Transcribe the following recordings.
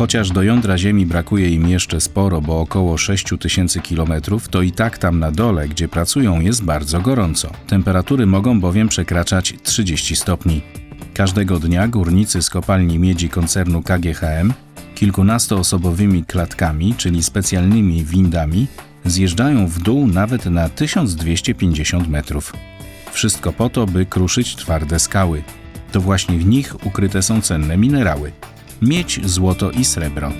Chociaż do jądra Ziemi brakuje im jeszcze sporo, bo około 6 tysięcy kilometrów, to i tak tam na dole, gdzie pracują, jest bardzo gorąco. Temperatury mogą bowiem przekraczać 30 stopni. Każdego dnia górnicy z kopalni miedzi koncernu KGHM kilkunastoosobowymi klatkami, czyli specjalnymi windami, zjeżdżają w dół nawet na 1250 metrów. Wszystko po to, by kruszyć twarde skały. To właśnie w nich ukryte są cenne minerały: miedź, złoto i srebro.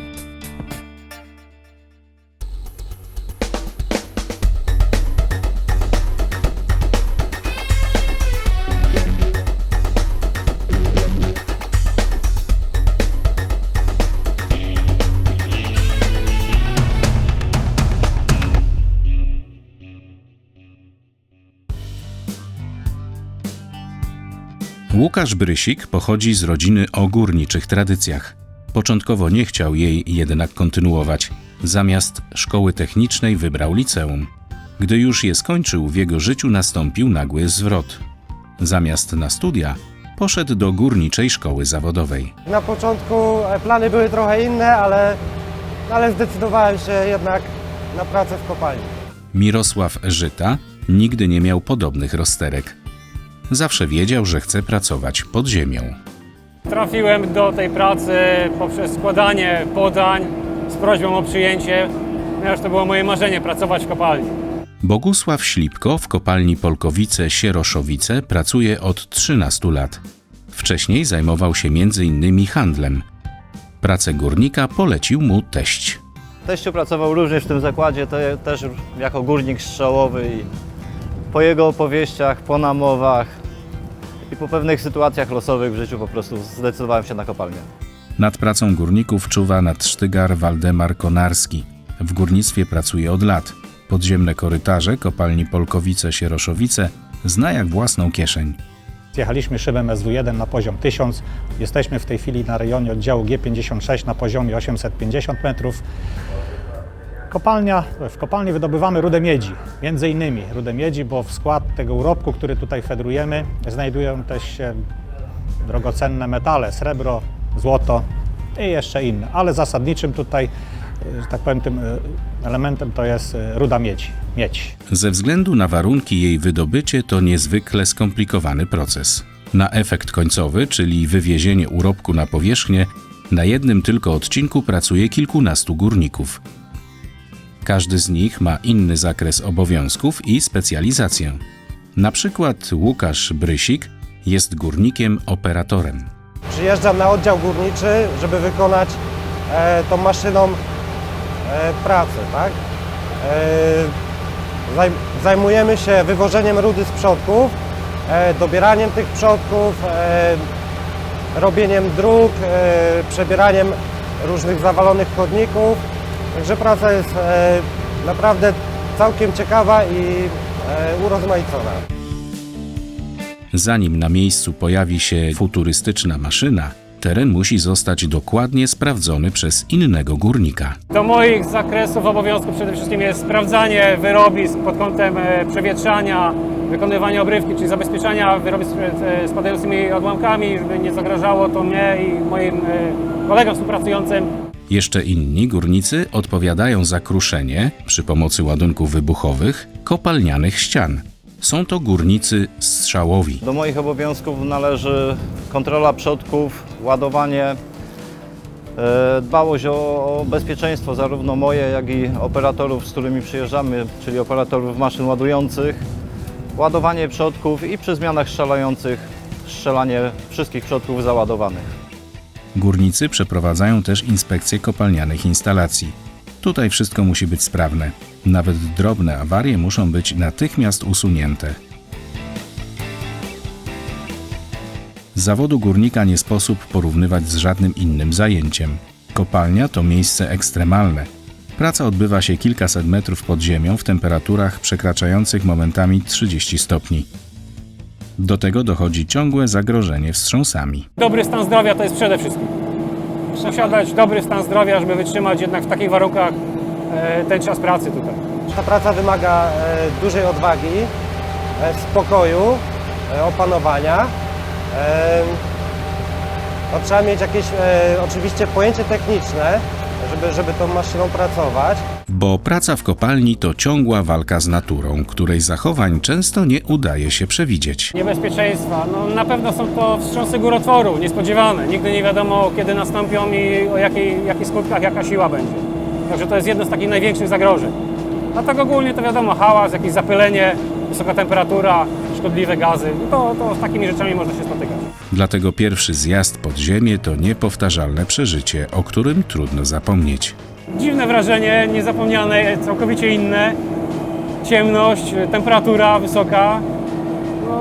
Łukasz Brysik pochodzi z rodziny o górniczych tradycjach. Początkowo nie chciał jej jednak kontynuować. Zamiast szkoły technicznej wybrał liceum. Gdy już je skończył, w jego życiu nastąpił nagły zwrot. Zamiast na studia, poszedł do górniczej szkoły zawodowej. Na początku e, plany były trochę inne, ale, ale zdecydowałem się jednak na pracę w kopalni. Mirosław Żyta nigdy nie miał podobnych rozterek. Zawsze wiedział, że chce pracować pod ziemią. Trafiłem do tej pracy poprzez składanie podań z prośbą o przyjęcie, ponieważ to było moje marzenie pracować w kopalni. Bogusław Ślipko w kopalni Polkowice-Sieroszowice pracuje od 13 lat. Wcześniej zajmował się m.in. handlem. Pracę górnika polecił mu teść. Teściu pracował również w tym zakładzie, te, też jako górnik strzałowy i po jego opowieściach, po namowach i po pewnych sytuacjach losowych w życiu po prostu zdecydowałem się na kopalnię. Nad pracą górników czuwa nadsztygar Waldemar Konarski. W górnictwie pracuje od lat. Podziemne korytarze kopalni Polkowice-Sieroszowice zna jak własną kieszeń. Zjechaliśmy szybem SW1 na poziom 1000. Jesteśmy w tej chwili na rejonie oddziału G56 na poziomie 850 metrów. Kopalnia, w kopalni wydobywamy rudę miedzi, między innymi rudę miedzi, bo w skład tego urobku, który tutaj fedrujemy, znajdują też się drogocenne metale, srebro, złoto i jeszcze inne, ale zasadniczym tutaj, że tak powiem, tym e, elementem to jest e, ruda miedzi, miedź. Ze względu na warunki jej wydobycie to niezwykle skomplikowany proces. Na efekt końcowy, czyli wywiezienie urobku na powierzchnię, na jednym tylko odcinku pracuje kilkunastu górników. Każdy z nich ma inny zakres obowiązków i specjalizację. Na przykład Łukasz Brysik jest górnikiem operatorem. Przyjeżdżam na oddział górniczy, żeby wykonać e, tą maszyną e, pracę, tak? E, zaj, zajmujemy się wywożeniem rudy z przodków, e, dobieraniem tych przodków, e, robieniem dróg, e, przebieraniem różnych zawalonych chodników. Także praca jest e, naprawdę całkiem ciekawa i e, urozmaicona. Zanim na miejscu pojawi się futurystyczna maszyna, teren musi zostać dokładnie sprawdzony przez innego górnika. Do moich zakresów obowiązków przede wszystkim jest sprawdzanie wyrobisk pod kątem e, przewietrzania, wykonywania obrywki, czyli zabezpieczania wyrobisk przed spadającymi odłamkami, żeby nie zagrażało to mnie i moim kolegom współpracującym. Jeszcze inni górnicy odpowiadają za kruszenie przy pomocy ładunków wybuchowych kopalnianych ścian. Są to górnicy strzałowi. Do moich obowiązków należy kontrola przodków, ładowanie, e, dbałość o, o bezpieczeństwo zarówno moje, jak i operatorów, z którymi przyjeżdżamy, czyli operatorów maszyn ładujących, ładowanie przodków i przy zmianach strzelających strzelanie wszystkich przodków załadowanych. Górnicy przeprowadzają też inspekcję kopalnianych instalacji. Tutaj wszystko musi być sprawne. Nawet drobne awarie muszą być natychmiast usunięte. Zawodu górnika nie sposób porównywać z żadnym innym zajęciem. Kopalnia to miejsce ekstremalne. Praca odbywa się kilkaset metrów pod ziemią w temperaturach przekraczających momentami 30 stopni. Do tego dochodzi ciągłe zagrożenie wstrząsami. Dobry stan zdrowia to jest przede wszystkim. Posiadać dobry stan zdrowia, żeby wytrzymać jednak w takich warunkach e, ten czas pracy tutaj. Ta praca wymaga e, dużej odwagi, e, spokoju, opanowania. No, trzeba mieć jakieś oczywiście pojęcie techniczne, żeby, żeby tą maszyną pracować. Bo praca w kopalni to ciągła walka z naturą, której zachowań często nie udaje się przewidzieć. Niebezpieczeństwa, no na pewno są to wstrząsy górotworu, niespodziewane. Nigdy nie wiadomo, kiedy nastąpią i o jakiej, jakich skutkach jaka siła będzie. Także to jest jedno z takich największych zagrożeń. A tak ogólnie to wiadomo, hałas, jakieś zapylenie, wysoka temperatura, szkodliwe gazy, no to, to z takimi rzeczami można się spotykać. Dlatego pierwszy zjazd pod ziemię to niepowtarzalne przeżycie, o którym trudno zapomnieć. Dziwne wrażenie, niezapomniane, całkowicie inne. Ciemność, temperatura wysoka. No,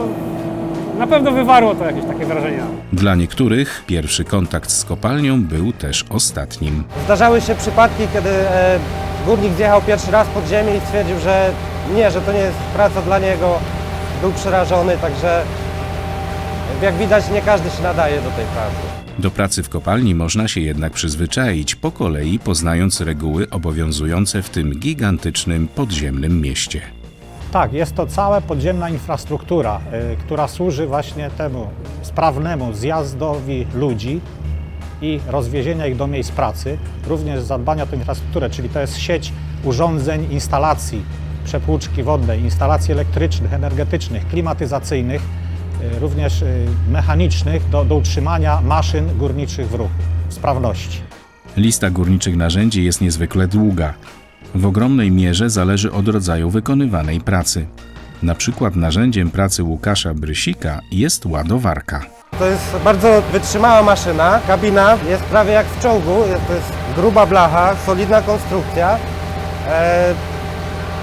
na pewno wywarło to jakieś takie wrażenia. Dla niektórych pierwszy kontakt z kopalnią był też ostatnim. Zdarzały się przypadki, kiedy e, górnik zjechał pierwszy raz pod ziemię i stwierdził, że nie, że to nie jest praca dla niego. Był przerażony, także jak widać nie każdy się nadaje do tej pracy. Do pracy w kopalni można się jednak przyzwyczaić, po kolei poznając reguły obowiązujące w tym gigantycznym podziemnym mieście. Tak, jest to cała podziemna infrastruktura, y, która służy właśnie temu sprawnemu zjazdowi ludzi i rozwiezienia ich do miejsc pracy, również zadbania o tę infrastrukturę, czyli to jest sieć urządzeń, instalacji, przepłuczki wodnej, instalacji elektrycznych, energetycznych, klimatyzacyjnych, y, również y, mechanicznych do, do utrzymania maszyn górniczych w ruchu, w sprawności. Lista górniczych narzędzi jest niezwykle długa. W ogromnej mierze zależy od rodzaju wykonywanej pracy. Na przykład narzędziem pracy Łukasza Brysika jest ładowarka. To jest bardzo wytrzymała maszyna. Kabina jest prawie jak w czołgu. Jest- To jest gruba blacha, solidna konstrukcja. E,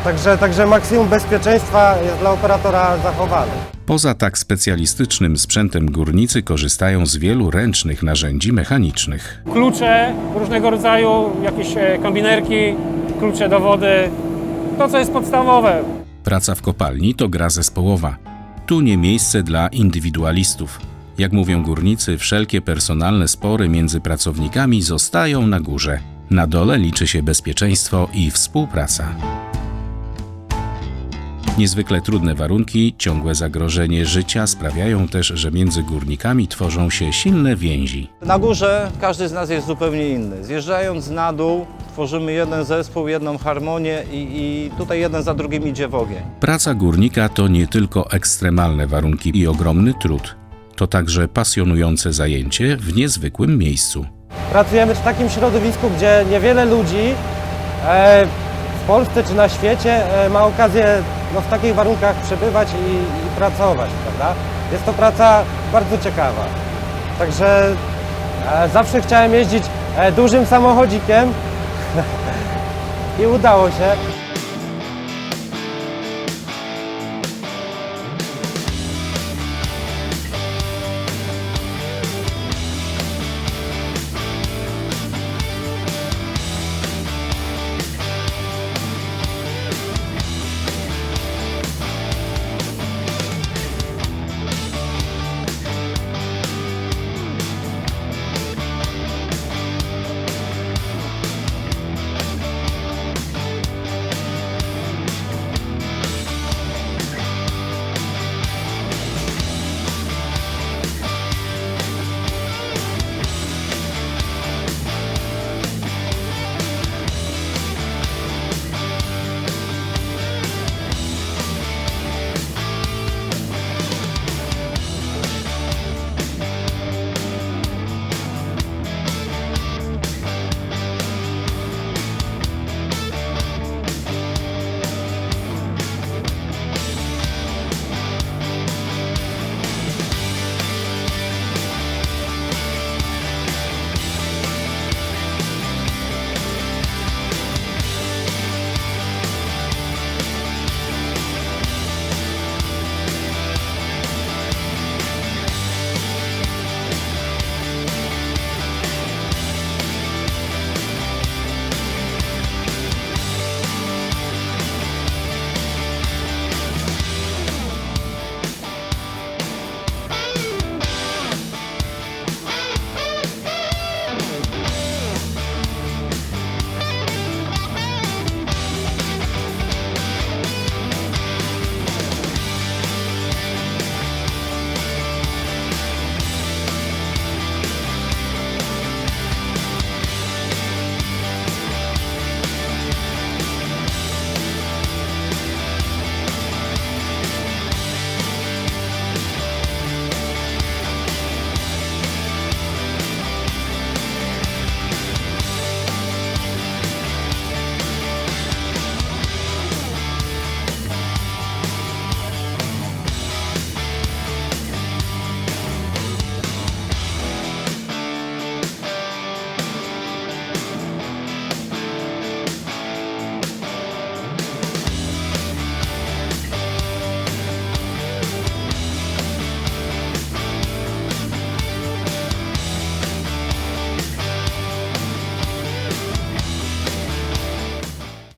także, także maksimum bezpieczeństwa jest dla operatora zachowane. Poza tak specjalistycznym sprzętem górnicy korzystają z wielu ręcznych narzędzi mechanicznych. Klucze różnego rodzaju, jakieś e, kombinerki, klucze do wody. To, co jest podstawowe. Praca w kopalni to gra zespołowa. Tu nie miejsce dla indywidualistów. Jak mówią górnicy, wszelkie personalne spory między pracownikami zostają na górze. Na dole liczy się bezpieczeństwo i współpraca. Niezwykle trudne warunki, ciągłe zagrożenie życia sprawiają też, że między górnikami tworzą się silne więzi. Na górze każdy z nas jest zupełnie inny. Zjeżdżając na dół, tworzymy jeden zespół, jedną harmonię i, i tutaj jeden za drugim idzie w ogień. Praca górnika to nie tylko ekstremalne warunki i ogromny trud, to także pasjonujące zajęcie w niezwykłym miejscu. Pracujemy w takim środowisku, gdzie niewiele ludzi e, w Polsce czy na świecie e, ma okazję no, w takich warunkach przebywać i, i pracować, prawda? Jest to praca bardzo ciekawa. Także e, zawsze chciałem jeździć e, dużym samochodzikiem i udało się.